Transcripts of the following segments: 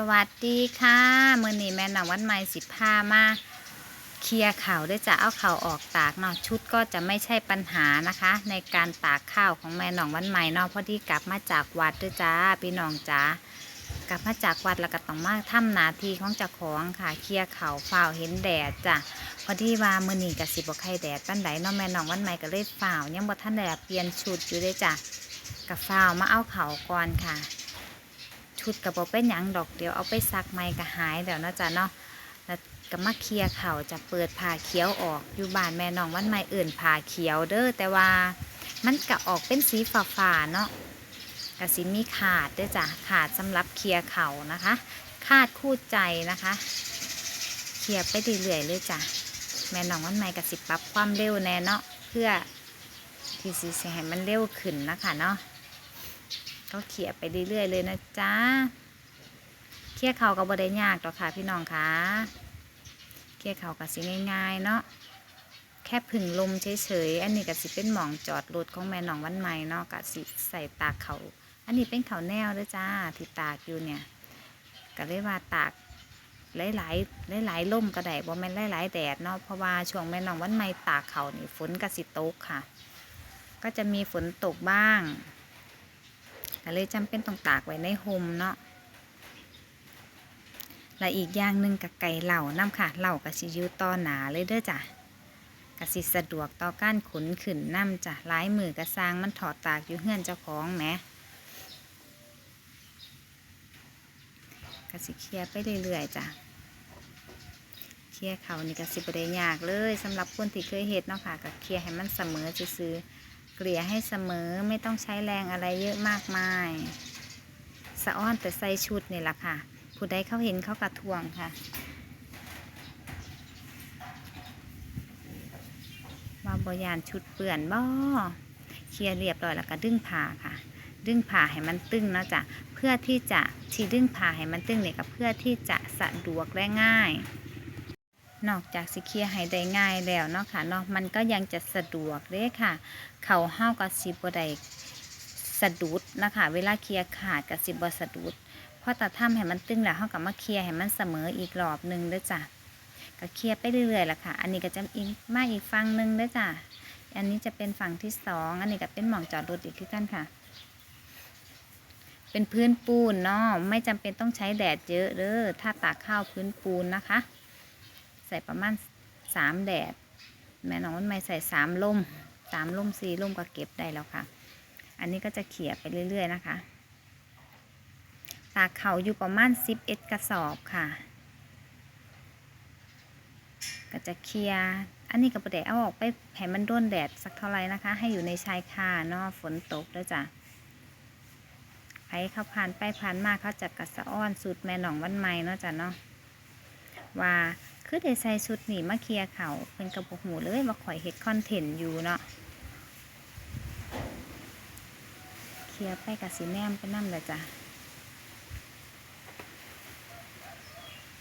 สวัสดีค่ะมือนี้แม่นางวันใหม่สิพามาเคลียร์เข่าด้วยจะเอาเข่าออกตากเนาะชุดก็จะไม่ใช่ปัญหานะคะ ในการตากข้าวของแม่หนองวันใหม่เนาะพอดีกลับมาจากวัดด้วยจ้าพี่น้องจ้ากลับมาจากวัดแล้วก็ต้องมาทำนาทีของจ้าของค่ะเคลียร์เข่าฝ้าวเห็นแดดจ้ะพอดีว่ามือนี้กับสิบกไข่แดดปั้นไดเนาะแม่หนองวันใหม่ก็เลยฝ้าวยังบ่ทันแดดเปลี่ยนชุดอยู่ด้วยจ้ะกับฝ้าวมาเอาเข่าก่อนค่ะ ชุดกับบอเป็นหยังดอกเดี๋ยวเอาไปซักไม่ก็หายแล้วเนาะจ๊ะเนาะแล้วก็มาเคลียร์เข่าจะเปิดผ่าเขียวออกอยู่บ้านแม่น้องวันใหม่อื่นผ่าเขียวเด้อแต่ว่ามันก็ออกเป็นสีฟ้าๆเนาะก็สิมีขาดด้อจ้ะขาดสำหรับเคลียร์เข่านะคะ ขาดคู่ใจนะคะ เคลียร์ไปเรื่อยๆเลยจ้ะแม่น้องวันใหม่ก็สิปรับความเร็วแน่เนาะเพื่อที่สิสิให้มันเร็วขึ้นนะคะเนาะ ก็เขี่ยไปเรื่อยๆเลยนะจ๊ะเขี่ยเข่าก็บ่ได้ยากหรอกค่ะพี่น้องคะเขี่ยเข่าก็สิง่ายๆเนาะแค่ผึ่งลมเฉยๆอันนี้ก็สิเป็นหมองจอดรถของแม่น้องวันใหม่เนาะก็สิใส่ตากเขาอันนี้เป็นเขาแนวด้วยจ้าที่ตากอยู่เนี่ยก็เลยว่าตากหลายๆหลายๆล่มก็ได้บ่แม่นหลายๆแดดเนาะเพราะว่าช่วงแม่น้องวันใหม่ตากเขานี่ฝนก็สิตกค่ะ ก็จะมีฝนตกบ้าง ก็เลยจำเป็นต้องตากไว้ในโฮมเนาะและอีกอย่างหนึ่งกับไก่เหล่าน้ำค่ะเหล่ากับสิยูต่อหนาเลยเด้อจ้ะกสิสะดวกต่อการขนขึ้นน้ำจ้ะลายมือกระซางมันถอดตากอยู่เฮือนเจ้าของแหมกสิเคลียไปเรื่อยๆจ้ะเคลียเขานี่กสิบได้ยากเลยสำหรับคนที่เคยเห็ดเนาะค่ะก็เคลียให้มันเสมอซื้อ เกลี่ยให้เสมอไม่ต้องใช้แรงอะไรเยอะมากมายสะอ้อนแต่ใส่ชุดนี่แหละค่ะ ผู้ใดเขาเห็นเขากระทวงค่ะว่าบยานชุดเปื่อนบ่เคลียร์เรียบร้อยแล้วก็ดึงผ้าค่ะ ดึงผ้าให้มันตึงเนาะจ้ะเพื่อที่จะที่ดึงผ้าให้มันตึงเนี่ยก็เพื่อที่จะสะดวกและง่าย นอกจากสิเคลียร์ให้ได้ง่ายแล้วเนาะค่ะเนาะมันก็ยังจะสะดวกเด้ค่ะ เข่าเฮากับสิบได้สะดุดนะคะเวลาเคลียร์ขาดกับสิบสะดุดเพราะแต่ทำให้มันตึงแล้วเฮากับมาเคลียร์ให้มันเสมออีกรอบหนึ่งเด้อจ้ะก็เคลียร์ไปเรื่อยๆแหละค่ะ อันนี้ก็จะอีกมาอีกฝั่งหนึ่งเด้อจ้ะอันนี้จะเป็นฝั่งที่สองอันนี้ก็เป็นหม่องจอดรถอีกคือกันค่ะ เป็นพื้นปูนเนาะไม่จำเป็นต้องใช้แดดเยอะเด้อถ้าตากข้าวพื้นปูนนะคะ ใส่ประมาณสามแดด แม่น้องมันไม่ใส่สามล่มสามล่มสี่ล่มก็เก็บได้แล้วค่ะ อันนี้ก็จะเขี่ยไปเรื่อย ๆ นะคะตากเขาอยู่ประมาณสิบเอ็ดกระสอบค่ะ ก็จะเคลียอันนี้ก็ประเดี๋ยวเอาออกไปให้มันโดนแดดสักเท่าไหร่นะคะ ให้อยู่ในชายคาเนาะฝนตกด้วยจ้ะใครเขาผ่านไปผ่านมาเขาจัดกระสะอ้อนสูตรแม่หนองวันใหม่เนาะจ้ะเนาะว่า คือได้ใส่ชุดนี่มาเคลียร์เขาเป็นกระบอกหูเลยว่าข่อยเฮ็ดคอนเทนต์อยู่เนาะเคลียร์ไปกับสีแนมไปนั่นแหละจ้ะ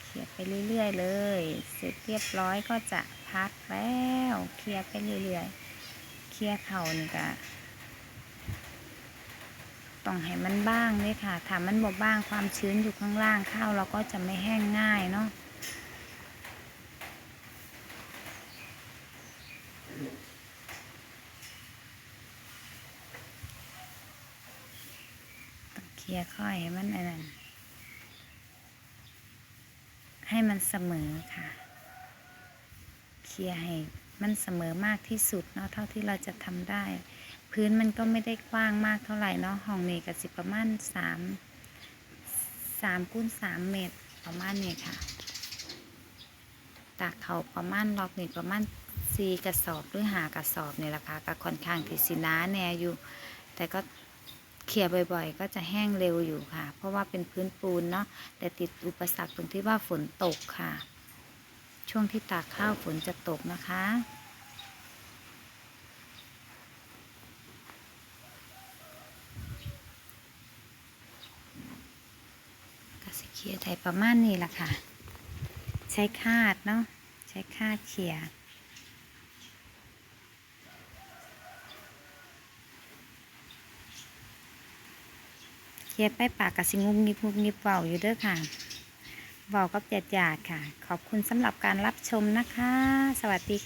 เคลียร์ไปเรื่อยๆเลย เสร็จเรียบร้อยก็จะพักแล้วเคลียร์ไปเรื่อยๆเคลียร์เขานี่ก็ต้องให้มันบ้างเลยค่ะถ้ามันบ่บ้างความชื้นอยู่ข้างล่างข้าวเราก็จะไม่แห้งง่ายเนาะ ลียร์ค่อยให้มันอันนั้นให้มันเสมอค่ะ เคลียร์ให้มันเสมอมากที่สุดเนาะเท่าที่เราจะทำได้ พื้นมันก็ไม่ได้กว้างมากเท่าไหร่เนาะห้องนี้ก็สิประมาณสามสามคูณสามเมตรประมาณนี้ค่ะตากเขาประมาณรอบนี้ประมาณสี่กระสอบหรือหากระสอบนี่แหละค่ะก็ค่อนข้างที่สิน้าแน่อยู่ แต่ก็ ลียร์บ่อยๆ ก็จะแห้งเร็วอยู่ค่ะ เพราะว่าเป็นพื้นปูนเนาะแต่ติดอุปสรรคตรงที่ว่าฝนตกค่ะ ช่วงที่ตากข้าวฝนจะตกนะคะก็สเคลียร์ได้ประมาณนี้ละค่ะ ใช้คาดเนาะใช้คาดเคลีย เคลียร์ไปปากกับสิงุบงิบงุบงิบเบาอยู่เด้อค่ะเว้ากับญาติๆค่ะ ขอบคุณสำหรับการรับชมนะคะ สวัสดีค่ะ